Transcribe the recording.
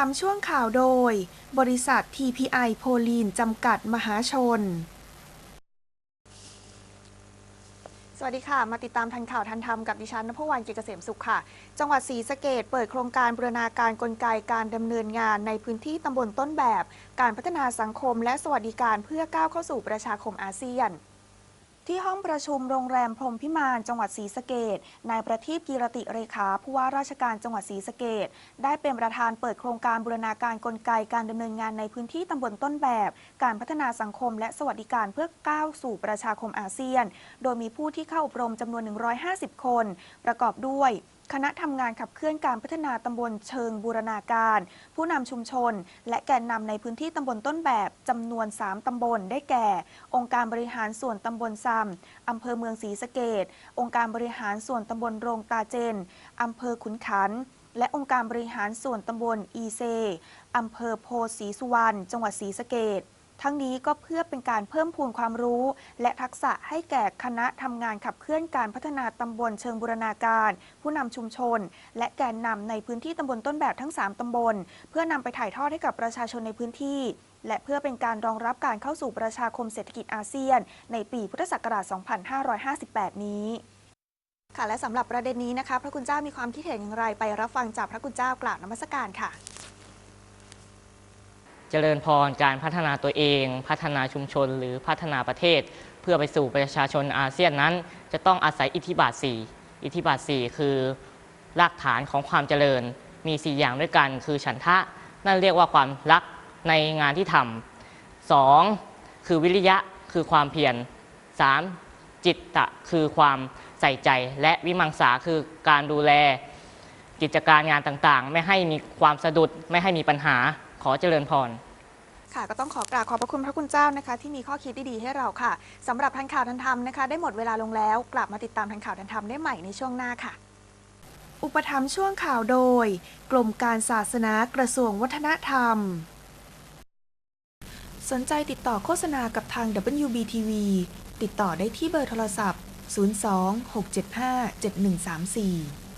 ถัมช่วงข่าวโดย บริษัท TPI โพลีนจำกัดมหาชน สวัสดีค่ะ มาติดตามทันข่าวทันธรรมกับดิฉันนภวรรณกิเกษมสุขค่ะ จังหวัดศรีสะเกดเปิดโครงการบูรณาการกลไกการดำเนินงานในพื้นที่ตำบลต้นแบบ การพัฒนาสังคมและสวัสดิการเพื่อก้าวเข้าสู่ประชาคมอาเซียน ที่ห้องประชุมโรงแรมพรมพิมานจังหวัดศรีสะเกดนายประทีปกีรติเรขาผู้ว่าราชการจังหวัดศรีสะเกดได้เป็นประธานเปิดโครงการบูรณาการกลไกการดำเนินงานในพื้นที่ตำบลต้นแบบ การพัฒนาสังคมและสวัสดิการเพื่อก้าวสู่ประชาคมอาเซียน โดยมีผู้ที่เข้าอบรมจำนวน 150 คน ประกอบด้วย คณะทำงานขับเคลื่อนการพัฒนาตำบลเชิงบูรณาการ ผู้นำชุมชน และแกนนำในพื้นที่ตำบลต้นแบบจำนวน 3 ตำบลได้แก่ องค์การบริหารส่วนตำบลซำอำเภอเมืองศรีสะเกดองค์การบริหารส่วนตำบลโรงตาเจนอำเภอขุนขันและองค์การบริหารส่วนตำบลอีเซอำเภอโพธิ์ศรีสุวรรณจังหวัดศรีสะเกด ทั้งนี้ก็เพื่อเป็นการเพิ่มพูนความรู้ และทักษะให้แก่คณะทำงานขับเคลื่อนการพัฒนาตำบลเชิงบูรณาการ ผู้นำชุมชน และแกนนำในพื้นที่ตำบลต้นแบบทั้ง 3ตำบล เพื่อนำไปถ่ายทอดให้กับประชาชนในพื้นที่ และเพื่อเป็นการรองรับการเข้าสู่ประชาคมเศรษฐกิจอาเซียน ในปีพุทธศักราช 2558 นี้ค่ะและสำหรับประเด็นนี้นะคะ พระคุณเจ้ามีความคิดเห็นอย่างไรไปรับฟังจากพระคุณเจ้ากราบนมัสการค่ะ เจริญพรการพัฒนาตัวเอง พัฒนาชุมชนหรือพัฒนาประเทศ เพื่อไปสู่ประชาชนอาเซียนนั้น จะต้องอาศัยอิทธิบาท 4 อิทธิบาท 4 คือรากฐานของความเจริญมี 4 อย่างด้วยกัน คือฉันทะ นั่นเรียกว่าความรักในงานที่ทำสองคือวิริยะคือความเพียร 3. จิตตะคือความใส่ใจและวิมังสาคือการดูแล กิจการงานต่างๆ ไม่ให้มีความสะดุดไม่ให้มีปัญหาขอเจริญพร ค่ะก็ต้องขอกราบขอบพระคุณพระคุณเจ้านะคะ ที่มีข้อคิดดีๆให้เราค่ะสำหรับทันข่าวทันธรรมนะคะ ได้หมดเวลาลงแล้ว กลับมาติดตามทันข่าวทันธรรมได้ใหม่ในช่วงหน้าค่ะ อุปถัมภ์ช่วงข่าวโดย กรมการศาสนากระทรวงวัฒนธรรม สนใจติดต่อโฆษณากับทาง WBTV ติดต่อได้ที่เบอร์โทรศัพท์ 02 675 7134